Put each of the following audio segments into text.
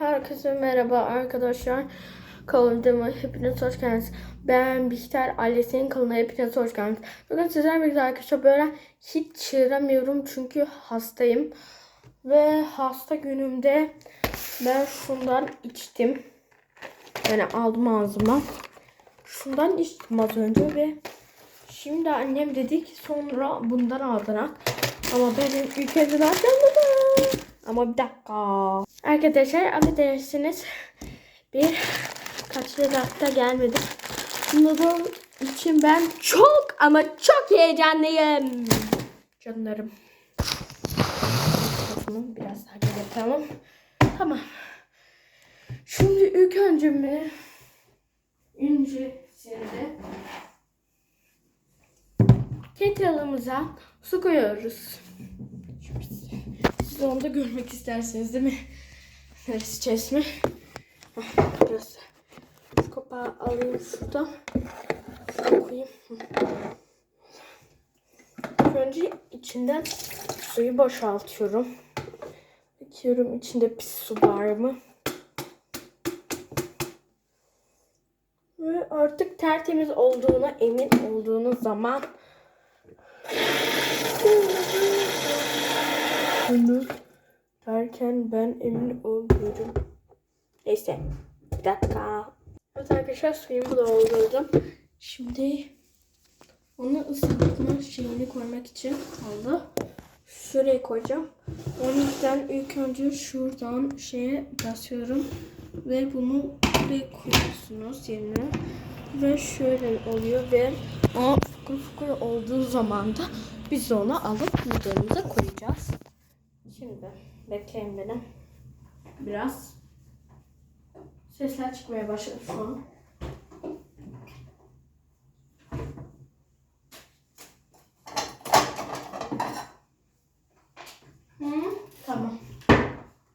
Herkese merhaba arkadaşlar. Kanalıma hepiniz hoş geldiniz. Ben Bihter ailesinin kanalına hepiniz hoş geldiniz. Bugün sizlerle birlikte arkadaşlar böyle hiç çığıramıyorum çünkü hastayım. Ve hasta günümde ben şundan içtim. Yani aldım ağzıma. Şundan içtim az önce ve şimdi annem dedi ki sonra bundan aldırak. Ama benim ilk önce başlamadım. Ama bir dakika. Arkadaşlar affedersiniz. Bir kaç dakika gelmedim. Noodle için ben çok ama çok heyecanlıyım. Canlarım. Mikrofonu biraz daha yapalım. Tamam. Şimdi ilk önce mi? Öncesinde kettle'ımıza su koyuyoruz. Siz görmek isterseniz değil mi? Neresi çeşme? Hah, Burası. Şu kapağı alayım şuradan. Şuraya koyayım. Önce içinden suyu boşaltıyorum. Bakıyorum içinde pis su var mı? Ve artık tertemiz olduğuna emin olduğunuz zaman derken ben emin oluyorum. Neyse. Bir dakika. Evet arkadaşlar suyumu doldurdum. Şimdi onu ısıtma şeyini koymak için aldı. Şuraya koyacağım. O yüzden ilk önce şuradan şeye basıyorum. Ve bunu buraya koyuyorsunuz yerine. Ve şöyle oluyor ve o fukur fukur olduğu zaman da biz onu alıp noodle'ımıza koyacağız. Şimdi bekleyin beni. Biraz sesler çıkmaya başladı şu an. Hı, tamam.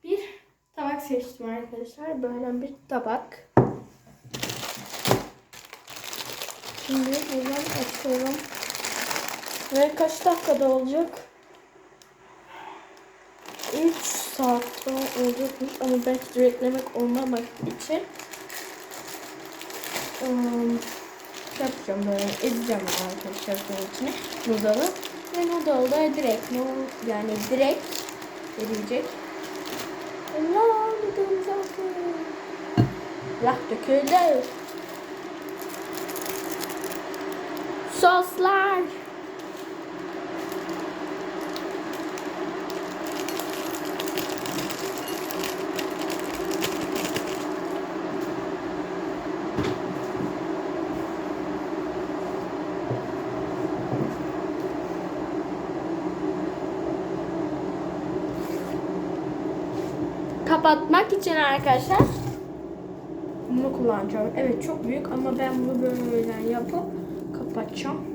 Bir tabak seçtim arkadaşlar. Böyle bir tabak. Şimdi buradan açıyorum. Ve kaç dakikada olacak? Saatte olacakmış ama belki beklemek olmamak için ım, şey yapacağım böyle ezeceğim arkadaşlar bunun içine noodle'ı ve noodle da direkt no, yani direkt erilecek. Allah noodle'ımıza bakın. Lah döküldü. Soslar. Kapatmak için arkadaşlar bunu kullanacağım. Evet çok büyük ama ben bunu böyle yapıp kapatacağım.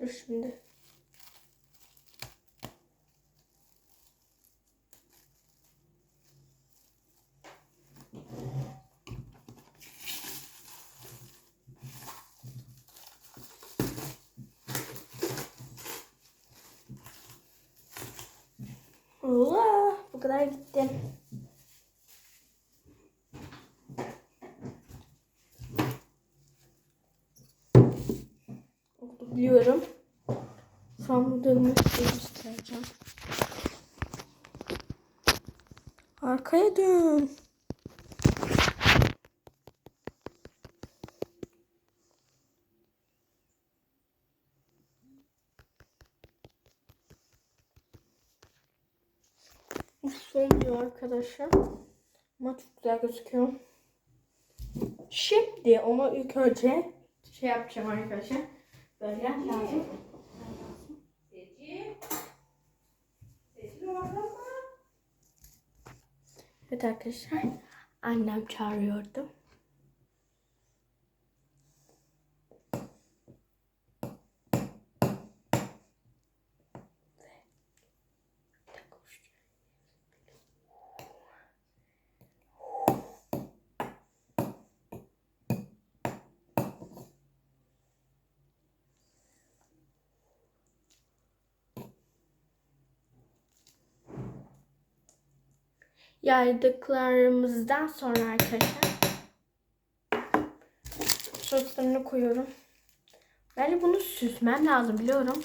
Dur şimdi. Allah bu kadar gitti. Biliyorum. Şu an bu dönmek göstereceğim. Arkaya Yardım. Uf, Sonmuyor arkadaşlar. Ama çok güzel gözüküyor. Şimdi onu ilk önce şey yapacağım arkadaşlar. Böyle lazım. Evet arkadaşlar. Annem çağırıyordu. Yaydıklarımızdan sonra arkadaşlar soslarını koyuyorum. Yani bunu süzmem lazım biliyorum.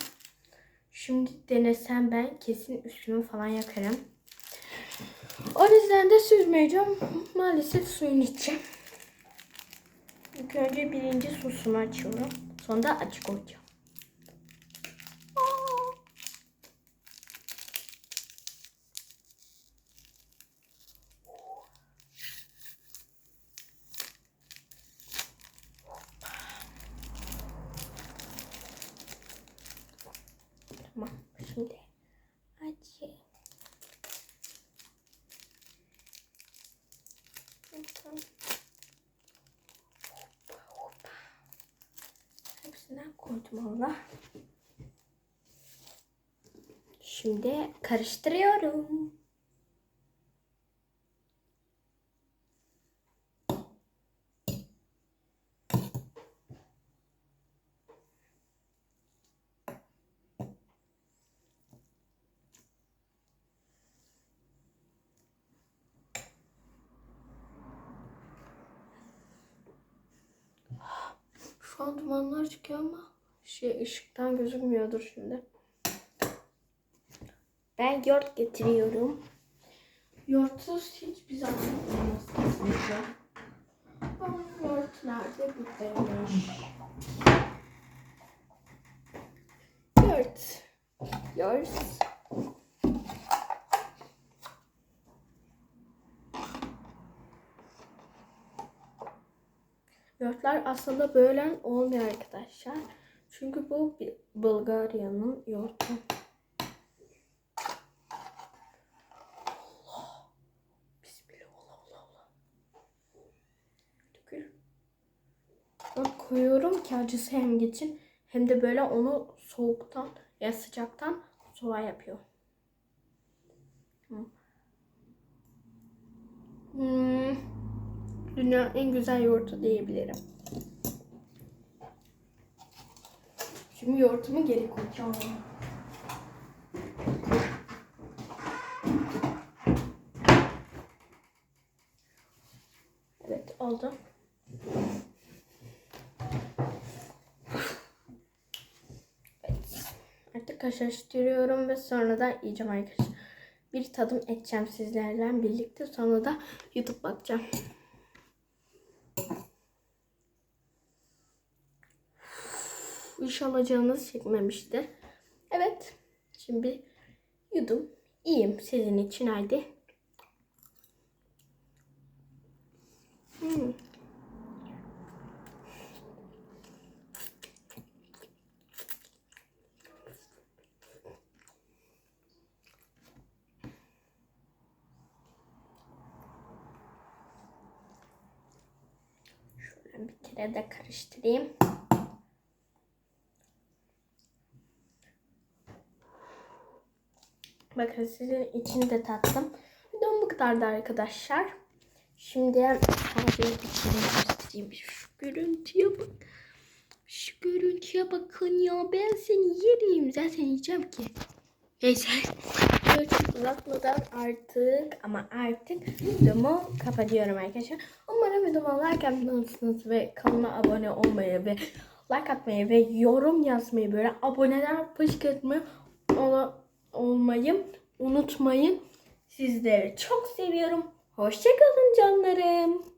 Şimdi denesem ben kesin üstümü falan yakarım. O yüzden de süzmeyeceğim. Maalesef suyunu içeceğim. İlk önce birinci sosumu açıyorum. Sonra açık koyacağım. Tamam. Şimdi açayım. Tamam. Hepsinden koydum Allah. Şimdi karıştırıyorum. Şu an dumanlar çıkıyor ama şey ışıktan gözükmüyordur şimdi. Ben yoğurt getiriyorum. Yoğurtsuz hiçbir zaman olmaz. Ama yoğurt nerede? Buradaymış. Yoğurt. Yoğurt. Yoğurtlar aslında böyle olmuyor arkadaşlar. Çünkü bu Bulgarya'nın yoğurtu. Koyuyorum ki acısı hem geçin hem de böyle onu soğuktan ya sıcaktan soğuğa yapıyor. Hmm. Dünyanın en güzel yoğurtu diyebilirim. Şimdi yoğurtumu geri koyacağım. Evet oldu. Evet. Artık karıştırıyorum ve sonra da yiyeceğim arkadaşlar. Bir tadım edeceğim sizlerle birlikte. Sonra da YouTube bakacağım. İnşallah canınız çekmemişti. Evet. Şimdi yudum. İyiyim sizin için haydi. Hmm. Şöyle bir kere de karıştırayım. Bakın sizin için de tattım. Videom bu kadardı arkadaşlar. Şimdi sadece içini göstereyim. Şu görüntüye bak. Şu görüntüye bakın ya. Ben seni yerim. Zaten yiyeceğim ki. Neyse. Çok uzatmadan artık ama artık videomu kapatıyorum arkadaşlar. Umarım videomu like atmalısınız ve kanalıma abone olmayı ve like atmayı ve yorum yazmayı böyle aboneler fışkırtmayı olmayı unutmayın. Sizleri çok seviyorum. Hoşçakalın canlarım.